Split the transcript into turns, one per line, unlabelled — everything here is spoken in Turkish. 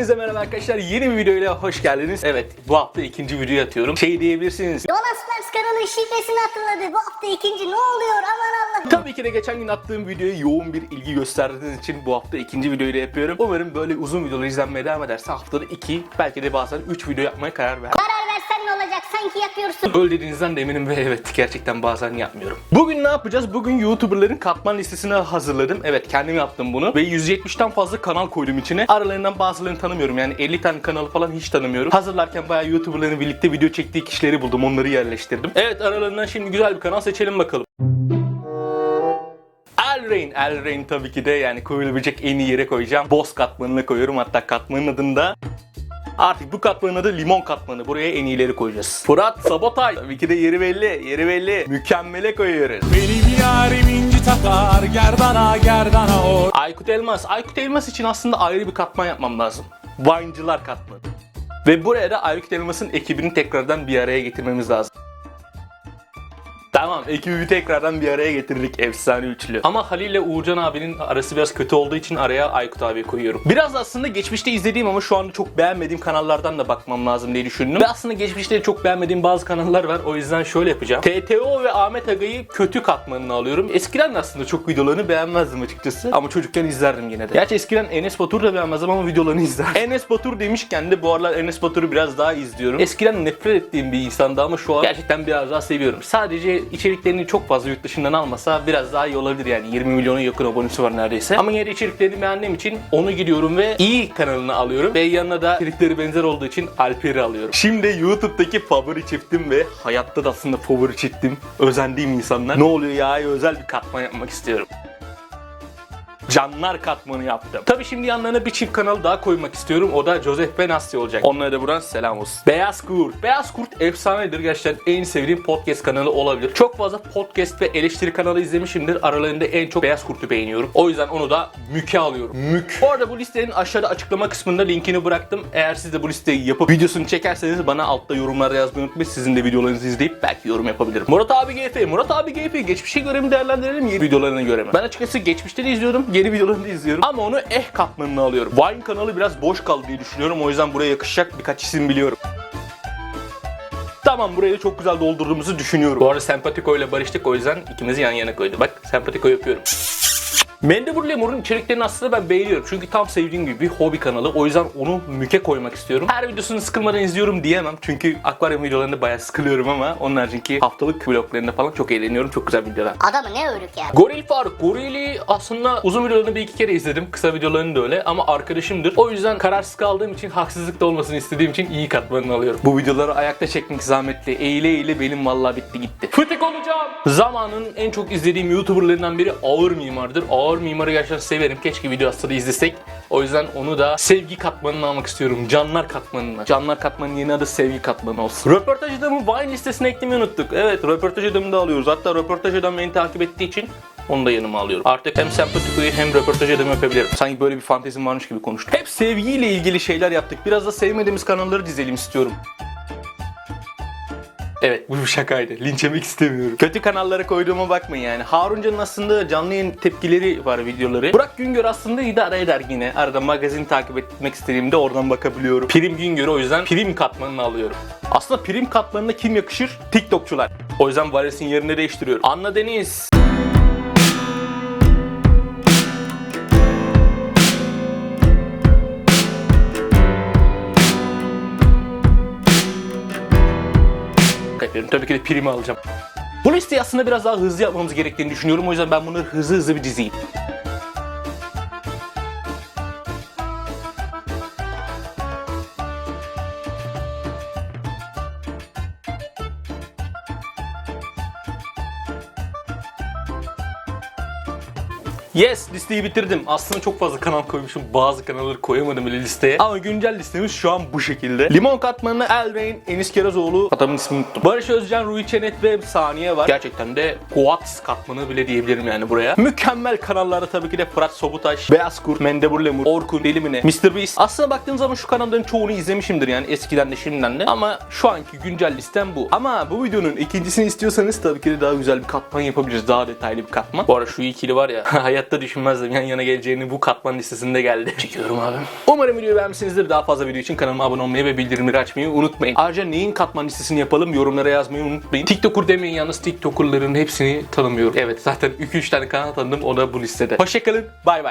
Hepinize merhaba arkadaşlar. Yeni bir videoyla hoş geldiniz. Evet bu hafta ikinci video atıyorum. Şey diyebilirsiniz.
Donaslaps kanalın şifresini hatırladı. Bu hafta ikinci ne oluyor aman Allah'ım.
Tabii ki de geçen gün attığım videoya yoğun bir ilgi gösterdiğiniz için bu hafta ikinci videoyu da yapıyorum. Umarım böyle uzun videolar izlenmeye devam ederse haftada iki belki de bazen üç video yapmaya karar ver.
Karar sanki yapıyorsun.
Öyle dediğinizden de eminim ve evet gerçekten bazen yapmıyorum. Bugün ne yapacağız? Bugün YouTuber'ların katman listesini hazırladım. Evet kendim yaptım bunu ve 170'ten fazla kanal koydum içine. Aralarından bazılarını tanımıyorum yani 50 tane kanalı falan hiç tanımıyorum. Hazırlarken bayağı YouTuber'ların birlikte video çektiği kişileri buldum onları yerleştirdim. Evet aralarından şimdi güzel bir kanal seçelim bakalım. Elrain. Elrain tabii ki de yani koyulabilecek en iyi yere koyacağım. Boss katmanına koyuyorum hatta katmanın adını da Artık bu katmanın adı limon katmanı. Buraya en iyileri koyacağız. Fırat Sabotay. Tabii ki de yeri belli. Yeri belli. Mükemmele koyuyoruz.
Benim yarim inci takar gerdana gerdana o
Aykut Elmas. Aykut Elmas için aslında ayrı bir katman yapmam lazım. Vine'cılar katmanı. Ve buraya da Aykut Elmas'ın ekibini tekrardan bir araya getirmemiz lazım. Tamam ekibi tekrardan bir araya getirdik efsane üçlü. Ama Halil ile Uğurcan abinin arası biraz kötü olduğu için araya Aykut abi koyuyorum. Biraz aslında geçmişte izlediğim ama şu anda çok beğenmediğim kanallardan da bakmam lazım diye düşündüm. Ve aslında geçmişte çok beğenmediğim bazı kanallar var. O yüzden şöyle yapacağım. TTO ve Ahmet Aga'yı kötü katmanına alıyorum. Eskiden de aslında çok videolarını beğenmezdim açıkçası. Ama çocukken izlerdim yine de. Gerçi eskiden Enes Batur da beğenmezdim ama videolarını izlerdim. Enes Batur demişken de bu aralar Enes Batur'u biraz daha izliyorum. Eskiden nefret ettiğim bir insandı ama şu an gerçekten biraz daha seviyorum. Sadece içeriklerini çok fazla yurt dışından almasa biraz daha iyi olabilir yani. 20 milyona yakın abonesi var neredeyse. Ama yine içeriklerini beğendiğim için onu gidiyorum ve iyi kanalını alıyorum. Ve yanına da içerikleri benzer olduğu için Alper'i alıyorum. Şimdi YouTube'daki favori çiftim ve hayatta da aslında favori çiftim, özendiğim insanlar. Ne oluyor ya özel bir katman yapmak istiyorum. Canlar katmanı yaptım. Tabi şimdi yanlarına bir çift kanal daha koymak istiyorum. O da Joseph ve Nastya olacak. Onlara da buradan selam olsun. Beyaz Kurt. Beyaz Kurt efsanedir. Gerçekten en sevdiğim podcast kanalı olabilir. Çok fazla podcast ve eleştiri kanalı izlemişimdir. Aralarında en çok Beyaz Kurt'u beğeniyorum. O yüzden onu da müke alıyorum. Mük. Bu arada bu listenin aşağıda açıklama kısmında linkini bıraktım. Eğer siz de bu listeyi yapıp videosunu çekerseniz bana altta yorumlarda yazmayı unutmayın. Sizin de videolarınızı izleyip belki yorum yapabilirim. Murat abi GF. Murat abi GF. Geçmişe göre mi değerlendirelim yeni videolarına göre mi? Ben açıkçası geçmişte de izliyorum. Yeni videolarını izliyorum. Ama onu eh katmanına alıyorum. Vine kanalı biraz boş kaldı diye düşünüyorum. O yüzden buraya yakışacak birkaç isim biliyorum. Tamam burayı da çok güzel doldurduğumuzu düşünüyorum. Bu arada Sempatiko ile barıştık o yüzden ikimizi yan yana koydu. Bak Sempatiko yapıyorum. Mendebur Lemur'un içeriklerini aslında ben beğeniyorum. Çünkü tam sevdiğim gibi bir hobi kanalı. O yüzden onu müke koymak istiyorum. Her videosunu sıkılmadan izliyorum diyemem. Çünkü akvaryum videolarında bayağı sıkılıyorum ama onun haricinki haftalık vloglarında falan çok eğleniyorum. Çok güzel videolar.
Adamı ne örük ya.
Goril Faruk. Goril'i aslında uzun videolarını bir iki kere izledim. Kısa videolarını da öyle ama arkadaşımdır. O yüzden kararsız kaldığım için haksızlık da olmasını istediğim için iyi katmanını alıyorum. Bu videoları ayakta çekmek zahmetli. Eğile eğile benim vallahi bitti gitti. Fıtık olacağım. Zamanın en çok izlediğim YouTuber'larından biri Ağır Mimar'dır. Ağır Mimar'ı gerçekten severim. Keşke video aslında izlesek. O yüzden onu da sevgi katmanına almak istiyorum. Canlar katmanına. Canlar katmanının yeni adı sevgi katmanı olsun. Röportaj adamı Vine listesine eklemeyi unuttuk. Evet röportaj adamını da alıyoruz. Hatta röportaj adam beni takip ettiği için onu da yanıma alıyorum. Artık hem sempatikoyu hem röportaj adamı yapabilirim. Sanki böyle bir fantezim varmış gibi konuştum. Hep sevgiyle ilgili şeyler yaptık. Biraz da sevmediğimiz kanalları dizelim istiyorum. Evet bu bir şakaydı. Linç yemek istemiyorum. Kötü kanallara koyduğuma bakmayın yani. Haruncan'ın aslında canlı yayın tepkileri var videoları. Burak Güngör aslında idare eder yine. Arada magazin takip etmek istediğimde oradan bakabiliyorum. Prim Güngör'ü o yüzden prim katmanını alıyorum. Aslında prim katmanına kim yakışır? TikTokçular. O yüzden Vares'in yerini değiştiriyorum. Anna Deniz. Yapıyorum. Tabii ki de primi alacağım. Bu listeyi aslında biraz daha hızlı yapmamız gerektiğini düşünüyorum. O yüzden ben bunları hızlı hızlı bir dizeyim. Yes listeyi bitirdim. Aslında çok fazla kanal koymuşum. Bazı kanalları koyamadım bile listeye. Ama güncel listemiz şu an bu şekilde. Limon katmanı Elrain, Enis Kerazoğlu, adamın ismini unuttum. Barış Özcan, Rui Çenet ve Saniye var. Gerçekten de Guats katmanı bile diyebilirim yani buraya. Mükemmel kanallarda tabii ki de Fırat Sobutaş, Beyaz Kurt, Mendebur Lemur, Orkun, Delimine, Mr. Beast. Aslında baktığım zaman şu kanalların çoğunu izlemişimdir yani eskiden de şimdiden de. Ama şu anki güncel listem bu. Ama bu videonun ikincisini istiyorsanız tabii ki de daha güzel bir katman yapabiliriz. Daha detaylı bir katman. Bu arada şu ikili var ya hayatta düşünmezdim yan yana geleceğini bu katman listesinde geldi. Çekiyorum abi. Umarım videoyu beğenmişsinizdir. Daha fazla video için kanalıma abone olmayı ve bildirimleri açmayı unutmayın. Ayrıca neyin katman listesini yapalım yorumlara yazmayı unutmayın. TikToker demeyin yalnız TikToker'ların hepsini tanımıyorum. Evet zaten 2-3 tane kanal tanıdım o da bu listede. Hoşçakalın. Bay bay.